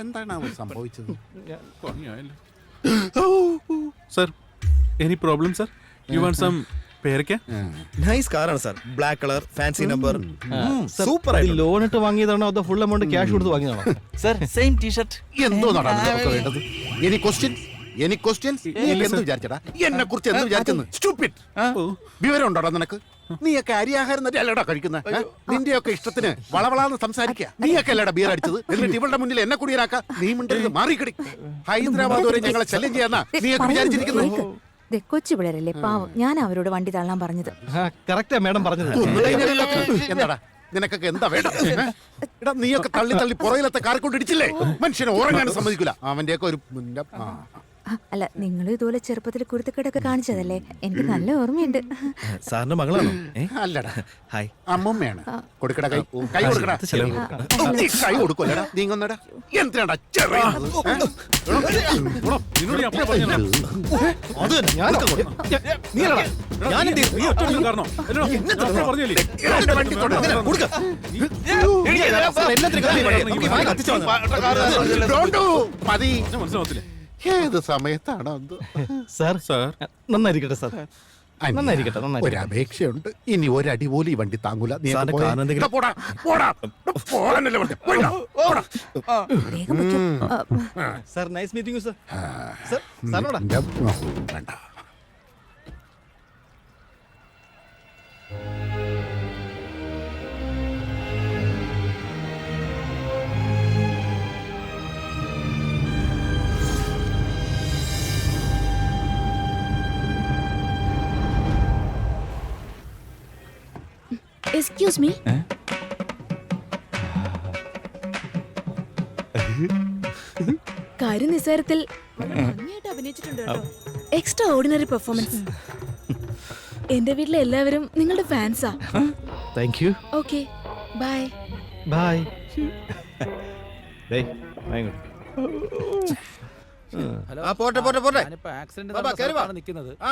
എന്താണ് അവൻ സംഭവിച്ചത്? Sir any problem sir you want some പേരയ്ക്ക നൈസ് കാറാണ് sir black colour fancy number super ആയിട്ട് ലോൺ ഇട്ട് വാങ്ങിയതാണോ അതോ ഫുൾ എമൗണ്ട് ക്യാഷ് കൊടുത്ത് വാങ്ങിയതാണോ? സർ സെയിം ടീഷർട്ട് എന്തോ നമുക്ക് വേണ്ടത്. എനി ക്വസ്റ്റ്യൻ എനി ക്വസ്റ്റ്യൻസ് നീ എന്ത് വിചാരിച്ചടാ? എന്നെ കുറിച്ച് എന്ത് വിചാരിക്കുന്നു സ്റ്റുപ്പിഡ് വിവരം ഉണ്ടോടാ നിനക്ക്? നീയൊക്കെ അരിയാഹാരം തന്നെ അല്ലടാ കഴിക്കുന്നത് നിന്റെയൊക്കെ ഇഷ്ടത്തിന് വളവളാന്ന് സംസാരിക്കുക നീയൊക്കെ അല്ലടാ ബിയർ അടിച്ചത്. എന്നിട്ട് ഇവളുടെ മുന്നിൽ എന്നെ കുടിയനാക്ക നീ മിണ്ടരുത് മാറിക്കടി. ഹൈദരാബാദ് വരെ ഞങ്ങളെ ശല്യം ചെയ്യാന്നാ നീയൊക്കെ വിചാരിച്ചിരിക്കുന്നത് ദേ, കൊച്ചു പിള്ളേരല്ലേ പാവം. ഞാൻ അവരോട് വണ്ടി തള്ളാൻ പറഞ്ഞത്. കറക്റ്റാ മേഡം പറഞ്ഞത്. എന്താടാ? നിനക്കൊക്കെ എന്താ വേണ്ടത് എടാ നീയൊക്കെ തള്ളി തള്ളി പുറകിലത്തെ കാർ കൊണ്ട് ഇടിച്ചില്ലേ? മനുഷ്യനെ ഉറങ്ങാനും സമ്മതിക്കില്ല അവന്റെയൊക്കെ ഒരു മുന്ന- ആ. അല്ല നിങ്ങൾ ഇതുപോലെ ചെറുപ്പത്തിൽ കുരുത്തക്കേടൊക്കെ കാണിച്ചതല്ലേ എനിക്ക് നല്ല ഓർമ്മയുണ്ട് സാറിന്റെ മകളാണോ ഏ? അല്ലടാ ഹായ് അമ്മമ്മയാണ് കൊടുക്കട കൈ കൈ കൊടുക്കടാ നീ കൈ കൊടുക്കല്ലടാ നീങ്ങൊന്നടാ എന്തിനാടാ ചെറിയുന്നത്? ഏ? നിന്നോട് ഞാൻ അപ്പഴേ പറഞ്ഞതാ. അത് തന്നെ, ഞാനൊക്കെ കൊടുക്കാം. നീയാണോടാ? എടാ, നീ- നീ ഒറ്റ കാരണോ? ഞാൻ അപ്പഴേ പറഞ്ഞില്ലേ? എന്റെ വണ്ടി കൊടുക്ക. സാർ, എല്ലാത്തിനും കാര്യം പറയാം. നമുക്ക് ഈ ഫാൻ കത്തിച്ച് വന്നോ. Don't do. മതി ഞാൻ മനസ്സിലാവത്തില്ലേ ഏത് സമയത്താണ് സാർ സാർ. നന്നായിരിക്കട്ടെ സാർ. നന്നായിരിക്കട്ടെ, ഒരു നന്നായിരിക്കട്ടെ. അപേക്ഷയുണ്ട് ഇനി ഒരടി പോലും ഈ വണ്ടി താങ്ങൂല. നീ സാറിന്റെ പോയെ. കാറിന് ഇതാ പോടാ, പോടാ. പറഞ്ഞെ. പോയിടാ, പോടാ. വേഗം വെക്കൂ. ആ, sir nice meeting sir. Sir സാറിനോടാ നിന്റെ- വേണ്ട. എക്സ്ക്യൂസ് മീ കാര്യം നിസ്സാരത്തിൽ ഭംഗിയായിട്ട് അഭിനയിച്ചിട്ടുണ്ട് കേട്ടോ. എക്സ്ട്രാ ഓർഡിനറി പെർഫോമൻസ് എന്റെ വീട്ടിലെ എല്ലാവരും നിങ്ങളുടെ ഫാൻസാ thank you okay bye bye hello. പോട്ടെ, പോട്ടെ, പോട്ടെ. ആക്സിഡന്റ് നിൽക്കുന്നത്. ആ,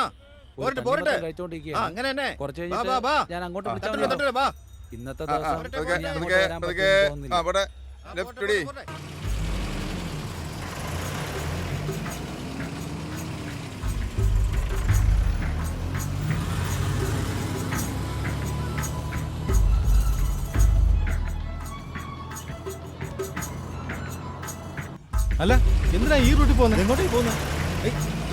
ഒരു പോരട്ടെ, തണ്ണിമത്തൻ പോരട്ടെ. കഴിച്ചോണ്ടിരിക്കുകയാണ്. അങ്ങനെ തന്നെ. കുറച്ച് കഴിഞ്ഞിട്ട്. ഞാൻ അങ്ങോട്ട് വിളിച്ചാൽ തട്ടിൽ, മതിയോ? തട്ടിൽ, ബാ. ഇന്നത്തെ ആ, ആ, ദിവസം പതുക്കെ, അങ്ങോട്ട് പതുക്കെ, വരാൻ പതുക്കെ. പറ്റുമെന്ന് തോന്നുന്നില്ല. അവിടെ ആ, ലെഫ്റ്റ് പോട്ടെ, ഇടി പോട്ടെ. അല്ല എന്തിനാ ഈ റൂട്ടിൽ പോകുന്നത് എങ്ങോട്ടേക്ക് പോകുന്നത്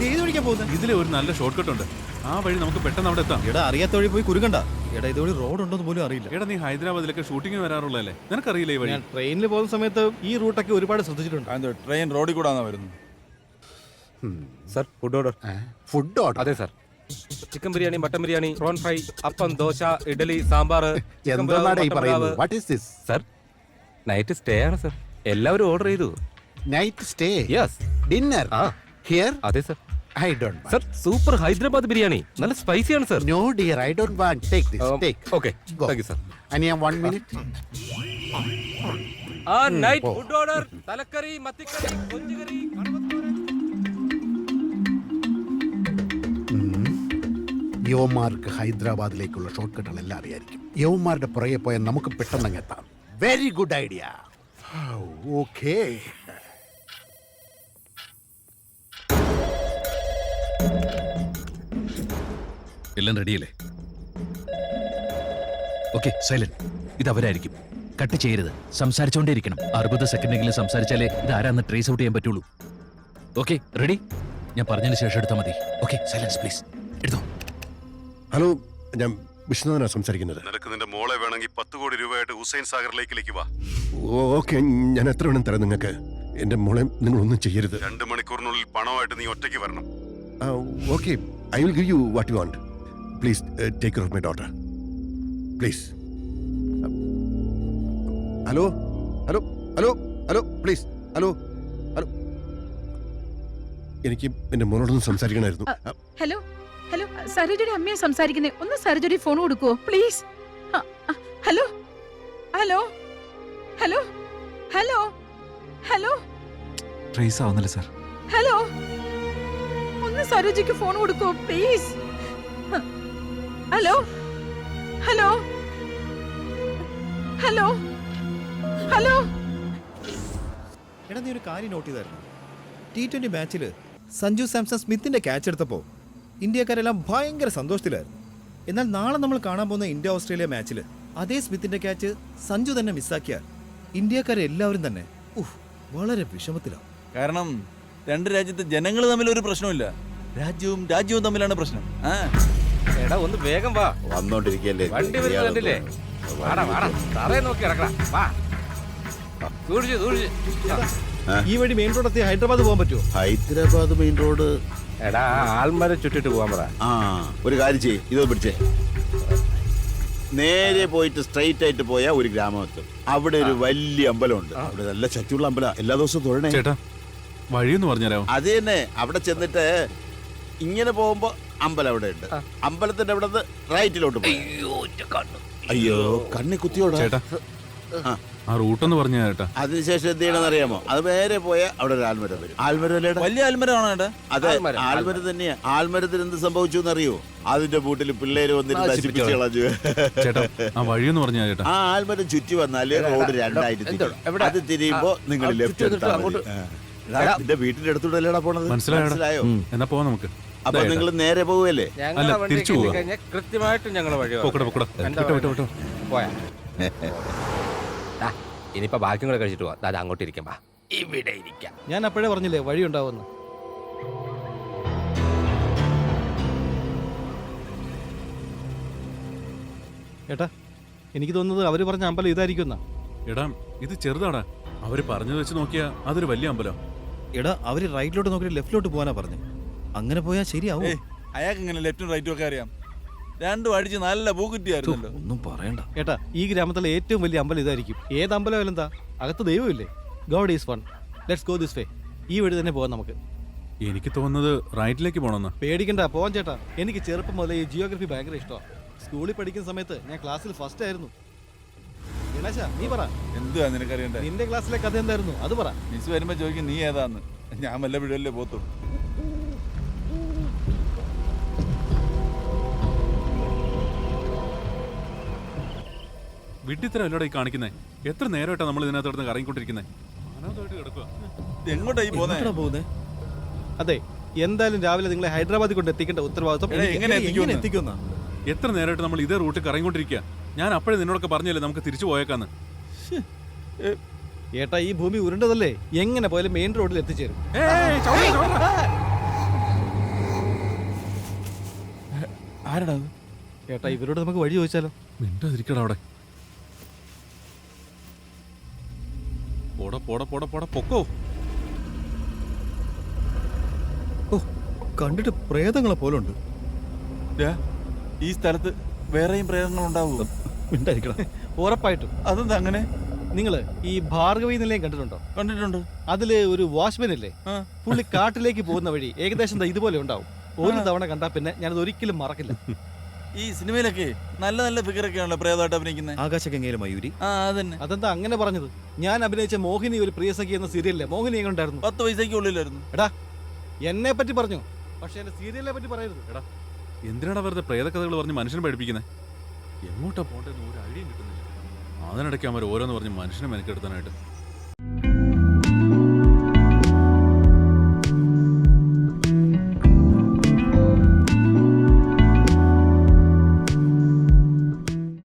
ഏത് വഴിക്കാ പോകുന്നത് ഇതിലെ ഒരു നല്ല ഷോർട്ട് കട്ട് ഉണ്ട് ആ വഴി നമുക്ക് പെട്ടെന്ന് അവിടെ എത്താം. എടാ അറിയാത്ത വഴി പോയി കുരുക്കണ്ട എടാ ഇതുവഴി റോഡ് ഉണ്ടോന്ന് പോലും അറിയില്ല. എടാ നീ ഹൈദരാബാദിലൊക്കെ ഷൂട്ടിങ്ങിന് വരാറുള്ളതല്ലേ? നിനക്കറിയില്ല ഈ വഴി? ഞാൻ ട്രെയിനിൽ പോകുന്ന സമയത്ത് ഈ റൂട്ടൊക്കെ ഒരുപാട് ശ്രദ്ധിച്ചിട്ടുണ്ട്. ട്രെയിൻ റോഡിൽ കൂടാന്നാ വരുന്നത്. Sir food order food order അതെ sir chicken biryani mutton biryani prawn fry appam dosa idli sambar എന്താണ് ഈ പറയുന്നത്? What is this sir night stay ആണ് സർ എല്ലാവരും ഓർഡർ ചെയ്തു. Night stay yes dinner here അതെ sir I don't sir super Hyderabad biryani നല്ല സ്പൈസിയാണ് sir no dear I don't want take this take okay thank you sir അനിയ one minute ആ night food order തലക്കറി മത്തിക്കറി കൊഞ്ചുകറി യുവമാർക്ക് ഹൈദരാബാദിലേക്കുള്ള ഷോർട്ട് കട്ടുകൾ എല്ലാം അറിയായിരിക്കും. യോമാരുടെ പുറകെ പോയാൽ നമുക്ക് പെട്ടെന്ന് അങ്ങ് എത്താം. വെരി ഗുഡ് ഐഡിയ ഓക്കേ എല്ലാം റെഡിയല്ലേ? Okay silent. ഇത് അവരായിരിക്കും. കട്ട് ചെയ്യരുത്. സംസാരിച്ചുകൊണ്ടേയിരിക്കണം അറുപത് സെക്കൻഡെങ്കിലും സംസാരിച്ചാലേ ഇത് ആരാന്ന് ട്രേസ് ഔട്ട് ചെയ്യാൻ പറ്റുള്ളൂ. Okay ready? ഞാൻ പറഞ്ഞതിന് ശേഷം എടുത്താൽ മതി. Okay silence please. എടുത്തോ. ഹലോ ഞാൻ വിഷ്ണുനാഥനാണ് സംസാരിക്കുന്നത്. നിനക്ക് നിന്റെ മോളെ വേണമെങ്കിൽ പത്ത് കോടി രൂപയായിട്ട് ഹുസൈൻ സാഗർ ലേക്കിലേക്ക് വാ ഓക്കെ ഞാൻ എത്ര വേണം തരാം നിങ്ങൾക്ക് എന്റെ മോളെ നിങ്ങൾ ഒന്നും ചെയ്യരുത്. രണ്ട് മണിക്കൂറിനുള്ളിൽ പണമായിട്ട് നീ ഒറ്റയ്ക്ക് വരണം. Okay I will give you what you want. Please take care of my daughter please hello hello hello hello please hello hello എനിക്ക് എന്റെ മോനോടൊന്ന് സംസാരിക്കണമായിരുന്നു. ഹലോ? ഹലോ? സരോജയുടെ അമ്മയെ സംസാരിക്കുന്നേ. ഒന്ന് സരോജയുടെ ഫോൺ കൊടുക്കുവോ? Please hello? Hello? Hello? Hello? Hello? Trace ആവുന്നില്ല sir hello? ഒന്ന് സരോജയ്ക്ക് ഫോൺ കൊടുക്കുവോ? Please hello hello hello hello എടാ നീ ഒരു കാര്യം നോട്ട് ചെയ്തായിരുന്നു. ടി ട്വന്റി മാച്ചിൽ സഞ്ജു സാംസൺ സ്മിത്തിന്റെ ക്യാച്ച് എടുത്തപ്പോൾ ഇന്ത്യക്കാരെല്ലാം ഭയങ്കര സന്തോഷത്തിലായിരുന്നു. എന്നാൽ നാളെ നമ്മൾ കാണാൻ പോകുന്ന ഇന്ത്യ ഓസ്ട്രേലിയ മാച്ചിൽ അതേ സ്മിത്തിന്റെ ക്യാച്ച് സഞ്ജു തന്നെ മിസ്സാക്കിയാൽ ഇന്ത്യക്കാരെ എല്ലാവരും തന്നെ ഉഫ്, വളരെ വിഷമത്തിലാവും കാരണം രണ്ട് രാജ്യത്തെ ജനങ്ങൾ തമ്മിൽ ഒരു പ്രശ്നമില്ല രാജ്യവും രാജ്യവും തമ്മിലാണ് പ്രശ്നം. ആ. എടാ ഒന്ന് വേഗം വാ. വന്നോണ്ടിരിക്കല്ലേ? വണ്ടി വരുന്നത് കണ്ടില്ലേ? വാടാ വാടാ. തറയെ നോക്കി ഇറക്കടാ വാ. സൂക്ഷിച്ച് സൂക്ഷിച്ച് ഈ വഴി മെയിൻ റോഡ് എത്തി ഹൈദരാബാദ് പോകാൻ പറ്റുമോ? Hyderabad main road. എടാ ആൽമരം ചുറ്റിട്ട് പോകാൻ പറ. ആ ഒരു കാര്യം ചെയ്യ്. ഇത് പിടിച്ചേ. നേരെ പോയിട്ട് സ്ട്രൈറ്റ് ആയിട്ട് പോയാൽ ഒരു ഗ്രാമം എത്തും അവിടെ ഒരു വലിയ അമ്പലമുണ്ട്. അവിടെ നല്ല ശക്തിയുള്ള അമ്പലം. എല്ലാ ദിവസവും തൊഴണേ. ചേട്ടാ വഴിയൊന്ന് പറഞ്ഞുതരാമോ? അത് തന്നെ. അവിടെ ചെന്നിട്ട് ഇങ്ങനെ പോകുമ്പോ അമ്പലം അവിടെ ഉണ്ട്. അമ്പലത്തിന്റെ അവിടെ റൈറ്റിലോട്ട് പോയി. അയ്യോ കണ്ണി. കുത്തിയോടാ. ചേട്ടാ. ആ. റൂട്ടെന്ന് പറഞ്ഞ പറഞ്ഞു ചേട്ടാ അതിനുശേഷം എന്ത് ചെയ്യണമെന്ന് അറിയാമോ അത് നേരെ പോയ അവിടെ ഒരു ആൽമരം വരും. ആൽമരം വലിയ ആൽമരമാണോ ചേട്ടാ അതെ ആൽമരം, തന്നെയാ. ആൽമരത്തിന് എന്ത് സംഭവിച്ചു എന്നറിയോ? അതിന്റെ കൂട്ടിൽ പിള്ളേര് വന്നിട്ട് നശിപ്പിച്ച് കളഞ്ഞു. ചേട്ടാ ആ വഴിയൊന്ന് പറഞ്ഞു ചേട്ടാ ആ ആൽമരം ചുറ്റി വന്നാൽ റോഡ് രണ്ടായിട്ട്? അത് തിരിയുമ്പോ നിങ്ങൾ ലെഫ്റ്റ് അങ്ങോട്ട്. നിന്റെ വീട്ടിന്റെ അടുത്തൂടെ പോണത്? മനസ്സിലായോ? എന്നാ പോവാം നമുക്ക്. അപ്പൊ നിങ്ങൾ നേരെ പോവല്ലേ? അല്ല, തിരിച്ചു പോവാ. കൃത്യമായിട്ട് ഞങ്ങൾ വഴി പൊക്കട പൊക്കട. എന്താ വിട്ടോ വിട്ടോ വിട്ടോ. പോയാ. ഇനിയിപ്പോ ബാക്കിയും കൂടെ കഴിച്ചിട്ട് പോവാ. അത് അങ്ങോട്ട് ഇരിക്കാം ഇവിടെ ഇരിക്കാം. ഞാൻ അപ്പോഴേ പറഞ്ഞില്ലേ വഴി ഉണ്ടാവുമെന്ന്. ഏട്ടാ എനിക്ക് തോന്നുന്നത് അവർ പറഞ്ഞ അമ്പലം ഇതായിരിക്കും എന്നാ എടാ ഇത് ചെറുതാടാ. അവർ പറഞ്ഞത് വെച്ച് നോക്കിയാ അതൊരു വലിയ അമ്പലം. എടാ അവർ റൈറ്റിലോട്ട് നോക്കിയിട്ട് ലെഫ്റ്റിലോട്ട് പോകാനാ പറഞ്ഞു. അങ്ങനെ പോയാ ശരിയാവും? അയാൾക്ക് ഇങ്ങനെ ലെഫ്റ്റും റൈറ്റും ഒക്കെ അറിയാം. രണ്ടും അടിച്ച് നല്ല പൂക്കുറ്റിയായിരുന്നല്ലോ. ഒന്നും പറയണ്ട. ഏട്ടാ ഈ ഗ്രാമത്തിലെ ഏറ്റവും വലിയ അമ്പലം ഇതായിരിക്കും. ഏത് അമ്പലം എന്താ? അകത്ത് ദൈവമില്ലേ? God is one let's go this way ഈ വഴി തന്നെ പോകാം നമുക്ക്. എനിക്ക് തോന്നുന്നത് റൈറ്റിലേക്ക് പോകണമെന്ന് പേടിക്കണ്ട പോവാൻ ചേട്ടാ. എനിക്ക് ചെറുപ്പം മുതലേ ഈ ജിയോഗ്രഫി ഭയങ്കര ഇഷ്ടമാണ് സ്കൂളിൽ പഠിക്കുന്ന സമയത്ത് ഞാൻ ക്ലാസ്സിൽ ഫസ്റ്റ് ആയിരുന്നു. ഗണേശ നീ പറ. എന്തുവാ നിനക്കറിയണ്ടേ? നിന്റെ ക്ലാസ്സിലെ കഥ എന്തായിരുന്നു? അത് പറ. മിസ് വരുമ്പോ ചോദിക്കും നീ ഏതാന്ന്? ഞാൻ വല്ല വീടല്ലേ പോത്തുള്ളൂ വിട്ടിത്തരം അല്ലോടെ ഈ കാണിക്കുന്നേ? എത്ര നേരമായിട്ടാ നമ്മൾ ഇതിനകത്ത് കിടന്ന് കറങ്ങിക്കൊണ്ടിരിക്കുന്നേ? അനാഥമായിട്ട് കിടക്കുക എങ്ങോട്ടാ ഈ പോന്നെ? എങ്ങോട്ടാ പോകുന്നേ അതെ എന്തായാലും രാവിലെ നിങ്ങളെ ഹൈദരാബാദിൽ കൊണ്ട് എത്തിക്കേണ്ട ഉത്തരവാദിത്വം എടാ, എനിക്ക്. എങ്ങനെ എത്തിക്കുമെന്ന്? എത്ര നേരമായിട്ട് നമ്മൾ ഇതേ റൂട്ടിൽ കറങ്ങിക്കൊണ്ടിരിക്കുക ഞാൻ അപ്പോഴേ നിന്നോടൊക്കെ പറഞ്ഞല്ലേ നമുക്ക് തിരിച്ചു പോയേക്കാന്ന്. ഏട്ടാ ഈ ഭൂമി ഉരുണ്ടതല്ലേ? എങ്ങനെ പോയാലും മെയിൻ റോഡിൽ എത്തിച്ചേരും. ആരടാ? ഏട്ടാ ഇവരോട് നമുക്ക് വഴി ചോദിച്ചാലോ? മിണ്ടാതിരിക്കടാ അവിടെ. പോടാ പോടാ പോടാ പോട പൊക്കോ. ഓ കണ്ടിട്ട് പ്രേതങ്ങളെ പോലുണ്ട്. ഈ സ്ഥലത്ത് വേറെയും പ്രേതങ്ങൾ ഉണ്ടാവുമോ ഉണ്ടായിരിക്കണം. ഉറപ്പായിട്ടും. അതെന്താ അങ്ങനെ? നിങ്ങൾ ഈ ഭാർഗവി നിലയം കണ്ടിട്ടുണ്ടോ? കണ്ടിട്ടുണ്ട്. അതിൽ ഒരു വാച്ച്മാൻ ഇല്ലേ. പുള്ളി കാട്ടിലേക്ക് പോകുന്ന വഴി ഏകദേശം ഇതുപോലെ ഉണ്ടാവും. ഒരു തവണ കണ്ടാ പിന്നെ ഞാനത് ഒരിക്കലും മറക്കില്ല. ഈ സിനിമയിലൊക്കെ നല്ല നല്ല ഫിഗറൊക്കെയാണല്ലോ പ്രേതമായിട്ട് അഭിനയിക്കുന്നത്. ആകാശഗംഗയിലെ മയൂരി. ആ അതന്നെ. അതെന്താ അങ്ങനെ പറഞ്ഞത്? ഞാൻ അഭിനയിച്ച മോഹിനി ഒരു പ്രിയസഖി എന്ന സീരിയലിലെ മോഹിനി എങ്ങനെ ഉണ്ടായിരുന്നു പത്ത് പൈസയ്ക്ക് ഉള്ളിലായിരുന്നു. എടാ എന്നെ പറ്റി പറഞ്ഞു. പക്ഷെ എന്റെ സീരിയലിനെ പറ്റി പറയരുത്. എടാ എന്തിനാടാ വെറുതെ പ്രേതകഥകൾ പറഞ്ഞ് മനുഷ്യനെ പഠിപ്പിക്കുന്നത് എങ്ങോട്ടാ പോണ്ടെന്ന് ഒരു അഴിയും കിട്ടുന്നില്ല. അതിനിടയ്ക്ക് അവർ ഓരോന്ന് പറഞ്ഞ് മനുഷ്യനെ മെനക്കെടുത്താനായിട്ട്.